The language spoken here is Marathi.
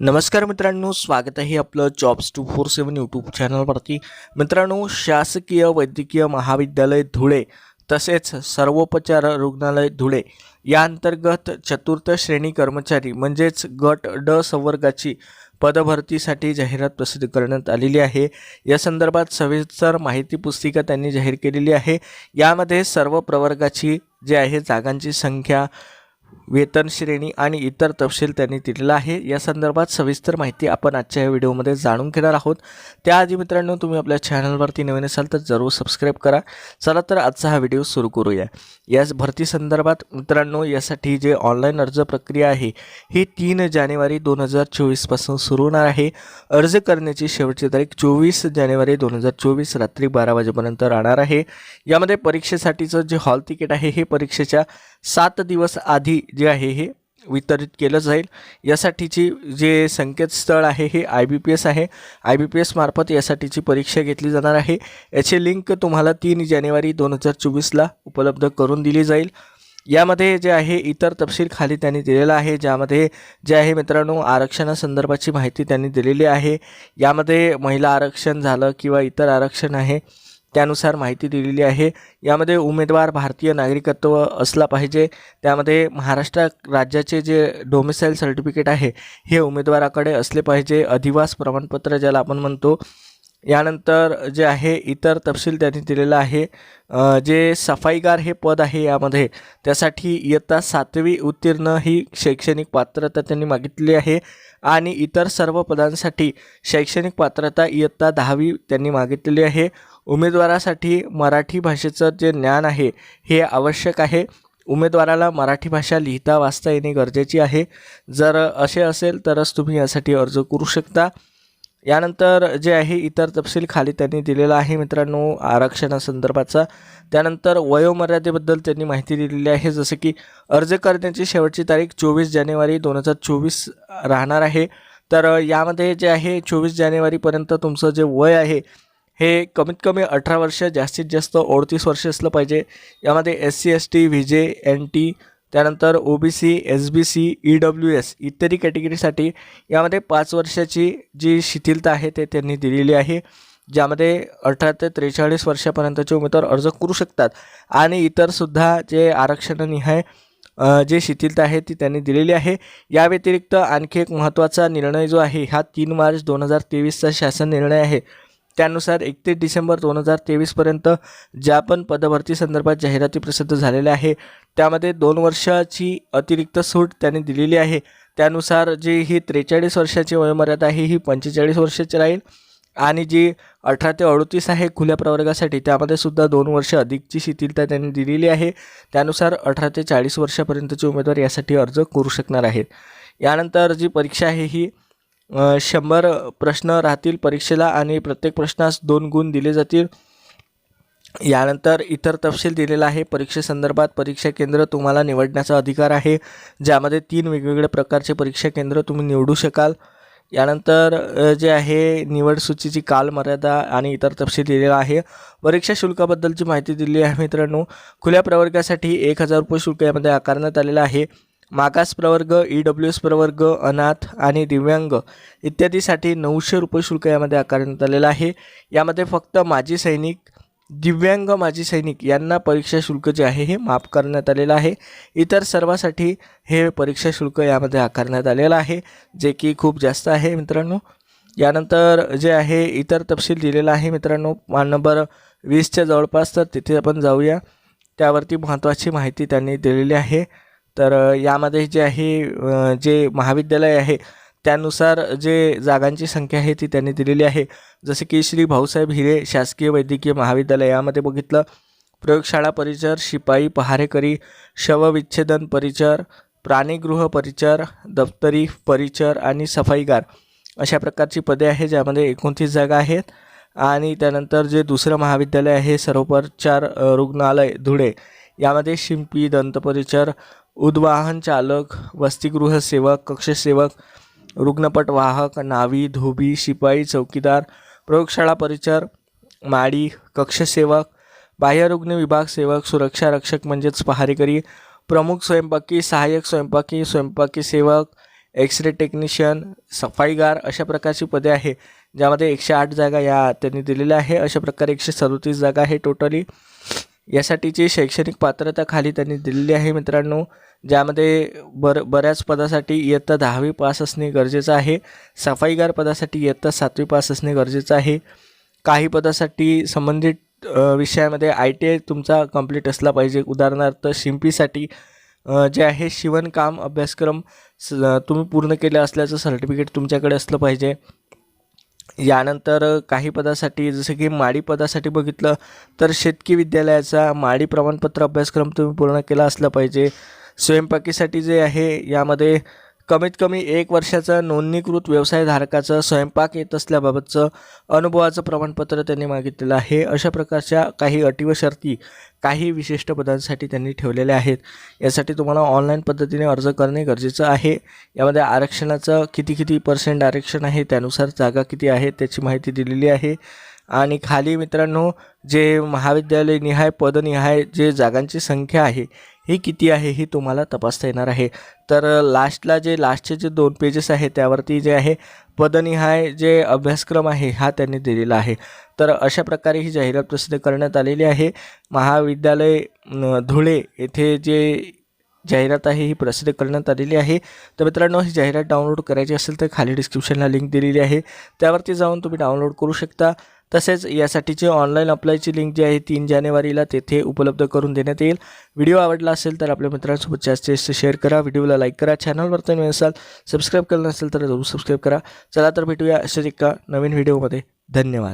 नमस्कार मित्रांनो स्वागत आहे आपलं jobs two four seven YouTube चॅनलवरती मित्रांनो शासकीय वैद्यकीय महाविद्यालय धुळे तसेच सर्वोपचार रुग्णालय धुळे या अंतर्गत चतुर्थ श्रेणी कर्मचारी म्हणजेच गट ड संवर्गाची पदभरतीसाठी जाहिरात प्रसिद्ध करण्यात आलेली आहे. या संदर्भात सविस्तर माहिती पुस्तिका त्यांनी जाहीर केलेली आहे. यामध्ये सर्व प्रवर्गाची जे आहे जागांची संख्या वेतन श्रेणी आणि इतर तपशील त्यांनी दिलेला आहे. या संदर्भात सविस्तर माहिती आपण आजच्या या व्हिडिओमध्ये जाणून घेणार आहोत. त्याआधी मित्रांनो तुम्ही आपल्या चॅनलवरती नवीन असाल तर जरूर सबस्क्राईब करा. चला तर आजचा हा व्हिडिओ सुरू करूया. या भरती संदर्भात मित्रांनो यासाठी जे ऑनलाईन अर्ज प्रक्रिया आहे ही तीन जानेवारी दोन हजार चोवीसपासून सुरू होणार आहे. अर्ज करण्याची शेवटची तारीख चोवीस जानेवारी दोन हजार चोवीस रात्री बारा वाजेपर्यंत राहणार आहे. यामध्ये परीक्षेसाठीचं जे हॉल तिकीट आहे हे परीक्षेच्या सात दिवस आधी जे आहे हे वितरित केलं जाईल. यासाठीची जे संकेतस्थळ आहे हे आय बी पी एस आहे. आय बी पी एसमार्फत यासाठीची परीक्षा घेतली जाणार आहे. याची लिंक तुम्हाला तीन जानेवारी दोन हजार चोवीसला उपलब्ध करून दिली जाईल. यामध्ये जे आहे इतर तपशील खाली त्यांनी दिलेला आहे. ज्यामध्ये जे आहे मित्रांनो आरक्षणासंदर्भाची माहिती त्यांनी दिलेली आहे. यामध्ये महिला आरक्षण झालं किंवा इतर आरक्षण आहे. त्यानुसार माहिती दिलेली आहे. यामध्ये उमेदवार भारतीय नागरिकत्व असला पाहिजे. त्यामध्ये महाराष्ट्र राज्याचे जे डोमिसाईल सर्टिफिकेट आहे हे उमेदवाराकडे असले पाहिजे. अधिवास प्रमाणपत्र ज्याला आपण म्हणतो यानंतर जे आहे इतर तपशील त्यांनी दिलेला आहे. जे सफाईगार हे पद आहे यामध्ये त्यासाठी इयत्ता सातवी उत्तीर्ण ही शैक्षणिक पात्रता त्यांनी मागितली आहे. आणि इतर सर्व पदांसाठी शैक्षणिक पात्रता इयत्ता दहावी त्यांनी मागितलेली आहे. उमेदवारासाठी मराठी भाषेचं जे ज्ञान आहे हे आवश्यक आहे. उमेदवाराला मराठी भाषा लिहिता वाचता येणे गरजेची आहे. जर असे असेल तरच तुम्ही यासाठी अर्ज करू शकता. यानंतर जे आहे इतर तपशील खाली त्यांनी दिलेला आहे मित्रांनो आरक्षणासंदर्भाचा. त्यानंतर वयोमर्यादेबद्दल त्यांनी माहिती दिलेली आहे जसं की अर्ज करण्याची शेवटची तारीख चोवीस जानेवारी दोन हजार चोवीस राहणार आहे. तर यामध्ये जे आहे चोवीस जानेवारीपर्यंत तुमचं जे वय आहे हे कमीत कमी अठरा वर्ष जास्तीत जास्त अडतीस वर्ष असलं पाहिजे. यामध्ये S C S T V J N T त्यानंतर O B C S B C E W S इत्यादी कॅटेगरीसाठी यामध्ये पाच वर्षाची जी शिथिलता आहे ते त्यांनी दिलेली आहे ज्यामध्ये अठरा ते त्रेचाळीस वर्षापर्यंतचे उमेदवार अर्ज करू शकतात. आणि इतरसुद्धा जे आरक्षणनिहाय जे शिथिलता आहे ती त्यांनी दिलेली आहे. या व्यतिरिक्त आणखी एक महत्त्वाचा निर्णय जो आहे हा तीन मार्च दोन हजार तेवीसचा शासन निर्णय आहे. त्यानुसार एकतीस डिसेंबर दोन हजार तेवीसपर्यंत ज्या पण पदभरती संदर्भात जाहिराती प्रसिद्ध झालेल्या आहे त्यामध्ये दोन वर्षाची अतिरिक्त सूट त्यांनी दिलेली आहे. त्यानुसार जी ही त्रेचाळीस वर्षाची वयोमर्यादा आहे ही पंचेचाळीस वर्षाची राहील. आणि जी अठरा ते अडतीस आहे खुल्या प्रवर्गासाठी त्यामध्ये सुद्धा दोन वर्ष अधिकची शिथिलता त्यांनी दिलेली आहे. त्यानुसार अठरा ते चाळीस वर्षापर्यंतचे उमेदवार यासाठी अर्ज करू शकणार आहेत. यानंतर जी परीक्षा आहे ही शंभर प्रश्न राहतील परीक्षेला आणि प्रत्येक प्रश्नास दोन गुण दिले जातील. यानंतर इतर तपशील दिलेला आहे. परीक्षेसंदर्भात परीक्षा केंद्र तुम्हाला निवडण्याचा अधिकार आहे. ज्यामध्ये तीन वेगवेगळ्या प्रकारचे परीक्षा केंद्र तुम्ही निवडू शकाल. यानंतर जे आहे निवड सूचीची कालमर्यादा आणि इतर तपशील दिलेला आहे. परीक्षा शुल्काबद्दलची माहिती दिली आहे मित्रांनो. खुल्या प्रवर्गासाठी एक हजार रुपये शुल्क यामध्ये आकारण्यात आलेलं आहे. मागास प्रवर्ग ई डब्ल्यू एस प्रवर्ग अनाथ आणि दिव्यांग इत्यादीसाठी नऊशे रुपये शुल्क यामध्ये आकारण्यात आलेलं आहे. यामध्ये फक्त माजी सैनिक दिव्यांग माजी सैनिक यांना परीक्षा शुल्क जे आहे हे माफ करण्यात आलेलं आहे. इतर सर्वासाठी हे परीक्षा शुल्क यामध्ये आकारण्यात आलेलं आहे जे की खूप जास्त आहे मित्रांनो. यानंतर जे आहे इतर तपशील दिलेला आहे मित्रांनो. पान नंबर वीसच्या जवळपास तर तिथे आपण जाऊया. त्यावरती महत्त्वाची माहिती त्यांनी दिलेली आहे. तर यामध्ये जे आहे जे महाविद्यालय आहे त्यानुसार जे जागांची संख्या आहे ती त्यांनी दिलेली आहे. जसे की श्री भाऊसाहेब हिरे शासकीय वैद्यकीय महाविद्यालय यामध्ये बघितलं प्रयोगशाळा परिचर शिपाई पहारेकरी शवविच्छेदन परिचर प्राणीगृह परिचर दप्तरी परिचर आणि सफाईगार अशा प्रकारची पदे आहे ज्यामध्ये एकोणतीस जागा आहेत. आणि त्यानंतर जे दुसरं महाविद्यालय आहे सर्वोपचार रुग्णालय धुळे यामध्ये शिंपी दंतपरिचर उद्वाहन चालक वसतिगृह सेवक कक्षसेवक रुग्णपट वाहक नावी धोबी शिपाई चौकीदार प्रयोगशाळा परिचर माडी कक्षसेवक बाह्यरुग्ण विभाग सेवक सुरक्षा रक्षक म्हणजेच पहारेकरी प्रमुख स्वयंपाकी सहाय्यक स्वयंपाकी स्वयंपाकी सेवक एक्सरे टेक्निशियन सफाईगार अशा प्रकारची पदे आहे ज्यामध्ये एकशे आठ जागा या त्यांनी दिलेल्या आहे. अशा प्रकारे एकशे सदोतीस जागा आहे टोटली. यासाठीची शैक्षणिक पात्रता खाली त्यांनी दिलेली आहे मित्रांनो ज्यामध्ये बर बऱ्याच पदासाठी इयत्ता दहावी पास असणे गरजेचं आहे सफाईगार पदासाठी इयत्ता सातवी पास असणे गरजेचं आहे काही पदासाठी संबंधित विषयामध्ये आय टी आय तुमचा कंप्लीट असला पाहिजे. उदाहरणार्थ शिंपीसाठी जे आहे शिवणकाम अभ्यासक्रम स तुम्ही पूर्ण केले असल्याचं सर्टिफिकेट तुमच्याकडे असलं पाहिजे. यानंतर काही पदासाठी जसं की माडी पदासाठी बघितलं तर शेतकी विद्यालयाचा माडी प्रमाणपत्र अभ्यासक्रम तुम्ही पूर्ण केला असला पाहिजे. स्वयंपाकीसाठी जे आहे यामध्ये कमीत कमी एक वर्षाचं नोंदणीकृत व्यवसायधारकाचं स्वयंपाक येत असल्याबाबतचं अनुभवाचं प्रमाणपत्र त्यांनी मागितलेलं आहे. अशा प्रकारच्या काही अटी व शर्ती काही विशिष्ट पदांसाठी त्यांनी ठेवलेल्या आहेत. यासाठी तुम्हाला ऑनलाईन पद्धतीने अर्ज करणे गरजेचं आहे. यामध्ये आरक्षणाचं किती किती पर्सेंट आरक्षण आहे त्यानुसार जागा किती आहे त्याची माहिती दिलेली आहे. आणि खाली मित्रांनो जे महाविद्यालय निहाय पदनिहाय जे जागांची संख्या आहे ही किती आहे हे तुम्हाला तपासता येणार आहे. तर लास्टला जे लास्टचे जे दोन पेजेस आहे त्यावरती जे आहे पदनिहाय जे अभ्यासक्रम आहे हा त्यांनी दिलेला आहे. तर अशा प्रकारे ही जाहिरात प्रसिद्ध करण्यात आलेली आहे. महाविद्यालय धुळे येथे जे जाहिरात आहे ही प्रसिद्ध करण्यात आलेली आहे. तर मित्रांनो ही जाहिरात डाउनलोड करायची असेल तर खाली डिस्क्रिप्शनला लिंक दिलेली आहे. त्यावरती जाऊन तुम्ही डाउनलोड करू शकता. तसेच यासाठीची ऑनलाईन अप्लायची लिंक जी आहे तीन जानेवारीला तेथे उपलब्ध करून देण्यात येईल. व्हिडिओ आवडला असेल तर आपल्या मित्रांसोबत जास्तीत जास्त शेअर करा. व्हिडिओला लाईक करा. चॅनलवर तुम्ही असाल सबस्क्राईब केलं नसेल तर जरूर सबस्क्राईब करा. चला तर भेटूया अशाच एका नवीन व्हिडिओमध्ये धन्यवाद.